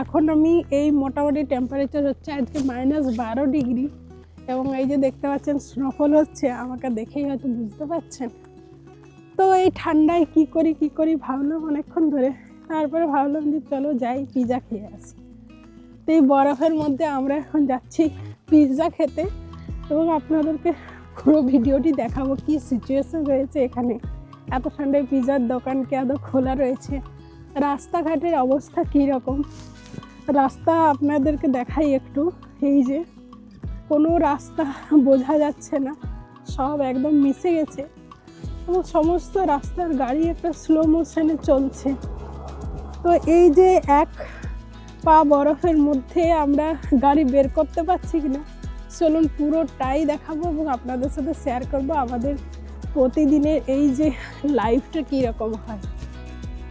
এখন আমি এই মোটামুটি টেম্পারেচার হচ্ছে আজকে মাইনাস বারো ডিগ্রি এবং এই যে দেখতে পাচ্ছেন স্নোফল হচ্ছে, আমাকে দেখেই হয়তো বুঝতে পারছেন। তো এই ঠান্ডায় কি করি কি করি ভাবলাম অনেকক্ষণ ধরে। তারপরে ভাবলাম যে চলো যাই পিৎজা খেয়ে আসি। তো এই বরফের মধ্যে আমরা এখন যাচ্ছি পিৎজা খেতে এবং আপনাদেরকে পুরো ভিডিওটি দেখাবো কি সিচুয়েশন রয়েছে এখানে। এত ঠান্ডায় পিৎজার দোকান কি আদৌ খোলা রয়েছে? রাস্তাঘাটের অবস্থা কী রকম রাস্তা আপনাদেরকে দেখাই একটু, এই যে কোনো রাস্তা বোঝা যাচ্ছে না, সব একদম মিশে গেছে। এবং সমস্ত রাস্তার গাড়ি একটা স্লো মোশনে চলছে। তো এই যে এক পা বরফের মধ্যে আমরা গাড়ি বের করতে পারছি কিনা, চলুন পুরোটাই দেখাবো এবং আপনাদের সাথে শেয়ার করব আমাদের প্রতিদিনের এই যে লাইফটা কীরকম হয়।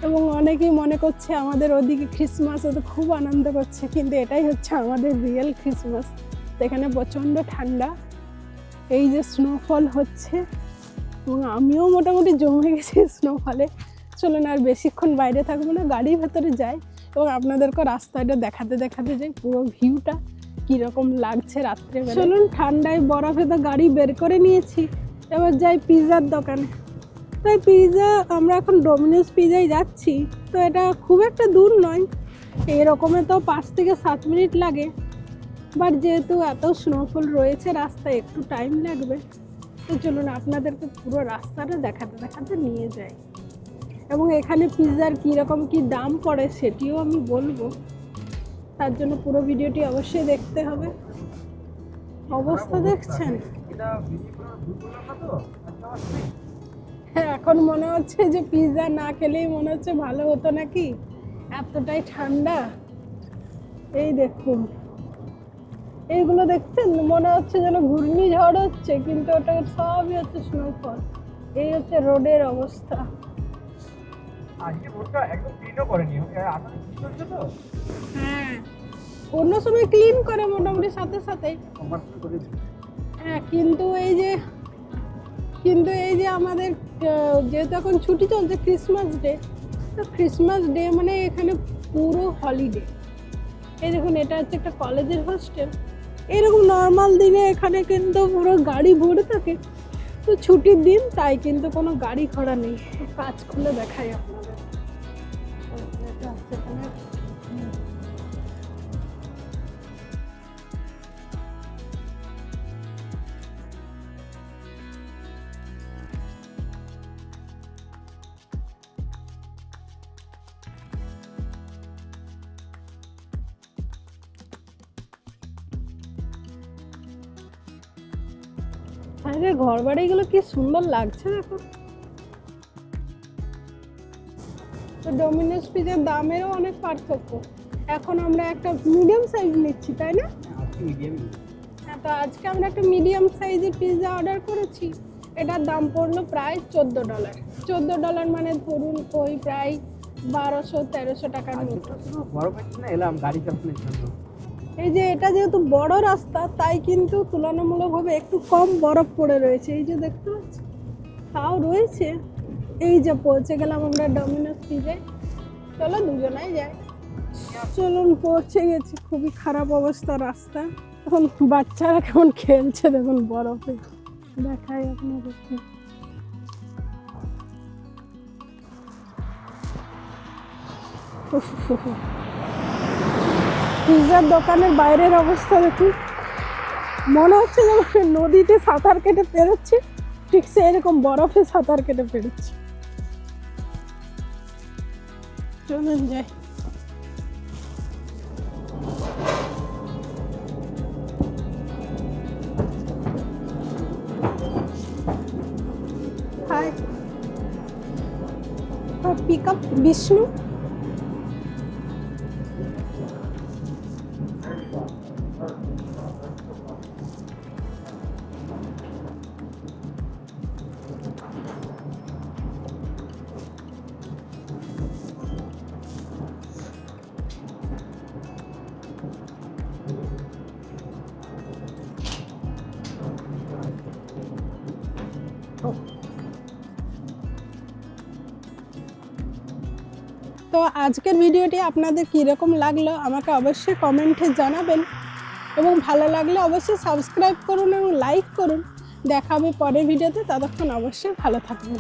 এবং অনেকেই মনে করছে আমাদের ওদিকে ক্রিসমাস তো খুব আনন্দ করছে, কিন্তু এটাই হচ্ছে আমাদের রিয়েল ক্রিসমাস তো এখানে প্রচণ্ড ঠান্ডা, এই যে স্নোফল হচ্ছে, এবং আমিও মোটামুটি জমে গেছি স্নোফলে চলুন আর বেশিক্ষণ বাইরে থাকব না, গাড়ির ভেতরে যাই, এবং আপনাদেরকে রাস্তাটা দেখাতে দেখাতে যাই, পুরো ভিউটা কীরকম লাগছে রাত্রে চলুন ঠান্ডায় বরফে তো গাড়ি বের করে নিয়েছি, এবার যাই পিৎজার দোকানে। তাই পিৎজা আমরা এখন ডোমিনোস পিৎজায় যাচ্ছি। তো এটা খুব একটা দূর নয়। এরকমে তো পাঁচ থেকে সাত মিনিট লাগে। বাট যেহেতু এত স্নোফল রয়েছে, রাস্তায় একটু টাইম লাগবে। তো চলুন আপনাদেরকে পুরো রাস্তাটা দেখাতে দেখাতে নিয়ে যাই। এবং এখানে পিৎজার কীরকম কী দাম পড়ে সেটিও আমি বলব। তার জন্য পুরো ভিডিওটি অবশ্যই দেখতে হবে। অবস্থা দেখছেন? এখন মনে হচ্ছে যে পিৎজা না খেলেই মনে হচ্ছে ভালো হতো নাকি? এতটাই ঠান্ডা। এই দেখুন। এইগুলো দেখছেন? মনে হচ্ছে যেন ঘূর্ণিঝড় হচ্ছে কিন্তু ওটা সবই হচ্ছে স্নোফল এই হচ্ছে রোডের অবস্থা। আজকে রোডটা একদম ক্লিনও করেনি। তো? হ্যাঁ। অন্য সময় ক্লিন করে মোটামুটি সাথে সাথে হ্যাঁ কিন্তু এই যে কিন্তু এই যে আমাদের যেহেতু এখন ছুটি চলছে ক্রিসমাস ডে তো ক্রিসমাস ডে মানে এখানে পুরো হলিডে এই দেখুন, এটা হচ্ছে একটা কলেজের হোস্টেল এরকম নর্মাল দিনে এখানে কিন্তু পুরো গাড়ি ভরে থাকে। তো ছুটির দিন, তাই কিন্তু কোনো গাড়ি ঘোড়া নেই। কাজ খুলে দেখাই আপনাদের। আরে ঘর বাড়িগুলো কি সুন্দর লাগছে দেখো। তো ডোমিনোস পিজার দামেরও অনেক পার্থক্য। এখন আমরা একটা মিডিয়াম সাইজ নিচ্ছি তাই না? মিডিয়াম হ্যাঁ তো আজকে আমরা একটা মিডিয়াম সাইজের পিৎজা অর্ডার করেছি। এটার দাম পড়ল প্রায় চোদ্দ ডলার চোদ্দ ডলার মানে ধরুন ওই প্রায় বারোশো তেরোশো টাকার মতো। বড় এলাম গাড়ি চালানোর জন্য এই যে এটা যেহেতু বড় রাস্তা তাই কিন্তু তুলনামূলকভাবে একটু কম বরফ পড়ে রয়েছে। এই যে দেখতে পাচ্ছি তাও রয়েছে। এই যে পৌঁছে গেলাম আমরা ডমিনোস পিজে চলো দুজনাই যাই। চলুন পৌঁছে গেছি। খুবই খারাপ অবস্থা রাস্তা। এখন বাচ্চারা কেমন খেলছে দেখুন বরফে। দেখাই উফ, উফ। পিৎজার দোকানের বাইরের অবস্থা দেখুন। মনে হচ্ছে যেন নদীতে সাঁতার কেটে পেরোচ্ছি। ঠিক সে এরকম বরফে সাঁতার কেটে পেরোচ্ছি। চলুন যাই। Pick up Vishnu. তো আজকের ভিডিওটি আপনাদের কীরকম লাগল আমাকে অবশ্যই কমেন্টে জানাবেন। এবং ভালো লাগলে অবশ্যই সাবস্ক্রাইব করুন এবং লাইক করুন। দেখাবে পরের ভিডিওতে, ততক্ষণ অবশ্যই ভালো থাকবেন।